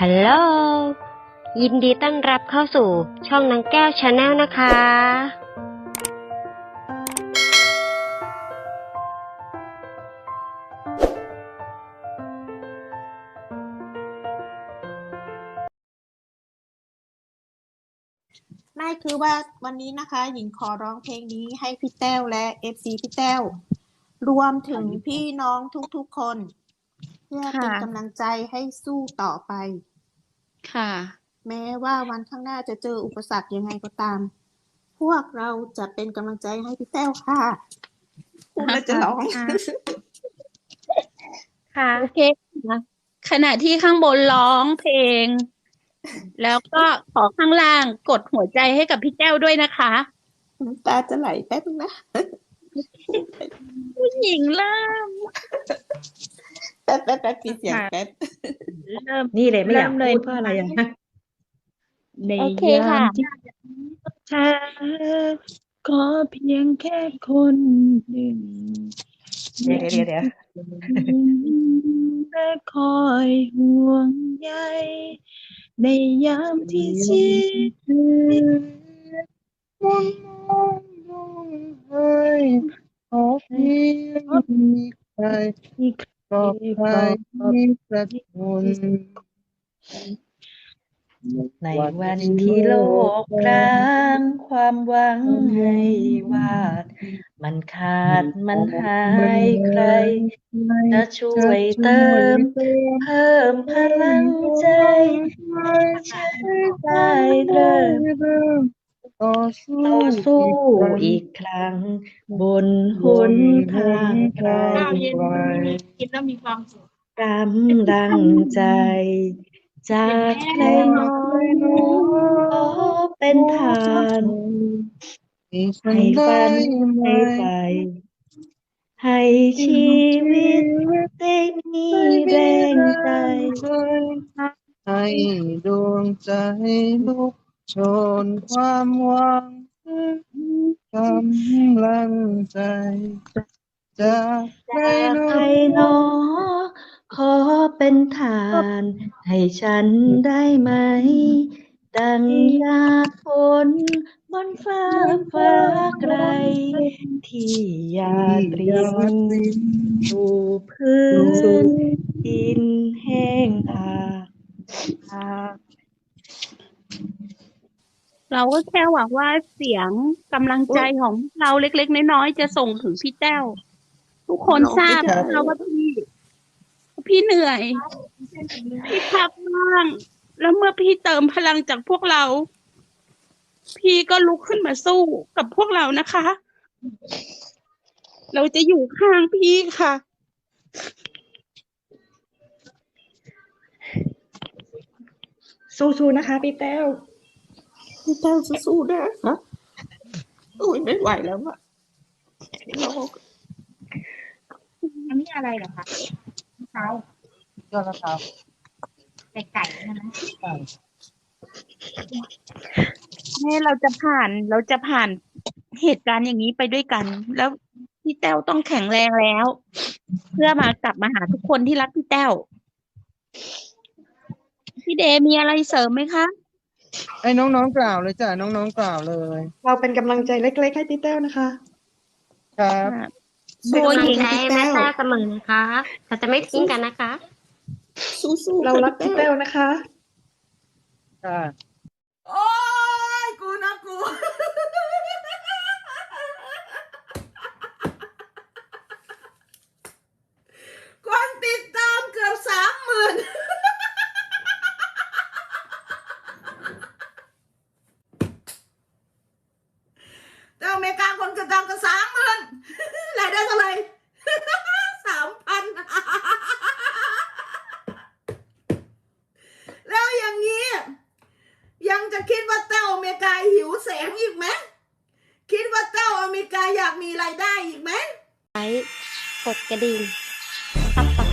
ฮัลโหล ยินดีต้อนรับเข้าสู่ช่องนางแก้วชาแนลนะคะไม่คือว่าวันนี้นะคะ หญิงขอร้องเพลงนี้ให้พี่แต้วและเอฟซีพี่แต้ว รวมถึงพี่น้องทุกๆคนเพื่อเป็นค่ะกำลังใจให้สู้ต่อไป ค่ะ แม้ว่าวันข้างหน้าจะเจออุปสรรคยังไงก็ตาม พวกเราจะเป็นกำลังใจให้พี่แต้วค่ะพูดแล้วจะร้อง ค่ะโอเคค่ะขณะที่ข้างบนร้องเพลง แล้วก็ขอข้างล่างกดหัวใจให้กับพี่แก้วด้วยนะคะน้ำตาจะไหลแป๊บนึงนะผู้หญิงเริ่มแป๊บแป๊บแป๊บปีเสียงแป๊บ เริ่ม นี่เลยไม่อยากพูดเพราะอะไรอะในโอเคยาค่ะ มที่เธอขอเพียงแค่คนหนึ่งเดี๋ยวเดี๋ยวเดี๋ยวและคอยห่วงใยในยามที่ชีวิตมุนมองดวงให้ขอเพียงมีใครที่ปล อบใจมีสักคนในวันที่โลกร้างความหวังให้วาด มันขาดมันหายใคร จะช่วยเติม เพิ่มพลังใจฉันได้เริ่ม ต่อสู้ต่อสู้อีกครั้ง บนหนทางไกลกินแล้วมีความสุขกำลังใจ จากใครน้อยขอเป็นทานให้ฉันได้ฝันไหมให้ไฟให้ชีวิตได้มีแรงใจ ให้ดวงใจลุก ชนความหวังกำลังใจ จากใครจากน้ใครหนอ ขอเป็นทาน ให้ฉันได้ไหม ดังยาฝนบนฟ้าฟ้าไกล ที่ยาดรินสู่พื้นดินแห้งผาก เราก็แค่หวังว่าเสียงกำลังใจของเราเล็กๆน้อยๆจะส่งถึงพี่แต้วทุกคนทราบนะคะว่าพี่ พี่เหนื่อย พี่พักบ้าง แล้วเมื่อพี่เติมพลังจากพวกเรา พี่ก็ลุกขึ้นมาสู้กับพวกเรานะคะ เราจะอยู่ข้างพี่ค่ะสู้ๆนะคะพี่แต้ว พี่แต้วสู้ๆนะฮะอุ้ยไม่ไหวแล้วอะอันนี้อะไรเหรอคะเท้ายอดละครับไก่ไก่ใช่ไหมแม่เราจะผ่านเราจะผ่านเหตุการณ์อย่างนี้ไปด้วยกัน แล้วพี่แต้วต้องแข็งแรงแล้ว เพื่อมากลับมาหาทุกคนที่รักพี่แต้วพี่เดมีอะไรเสริมไหมคะ ให้น้องๆกล่าวเลยจ้ะน้องๆกล่าวเลยเราเป็นกำลังใจเล็ก ๆ ให้พี่แต้วนะคะ ครับโดเป็นยกำลัหญิงงใจให้แม่แต้วเสมอนะคะเราจะไม่ทิ้งกันนะคะ สู้ๆเรารักพี่แต้วนะคะ ค่ะ โอ้ยกูนะกู คนติดตามเกือบสามหมื่นแต่ จะทำกันสามหมื่นรายได้เท่าไหร่สามพันแล้วอย่างนี้ ยังจะคิดว่าเต้าอเมริกาหิวแสงอีกไหมคิดว่าเต้าอเมริกาอยากมีรายได้อีกไหมไลค์กดกระดิ่งตับ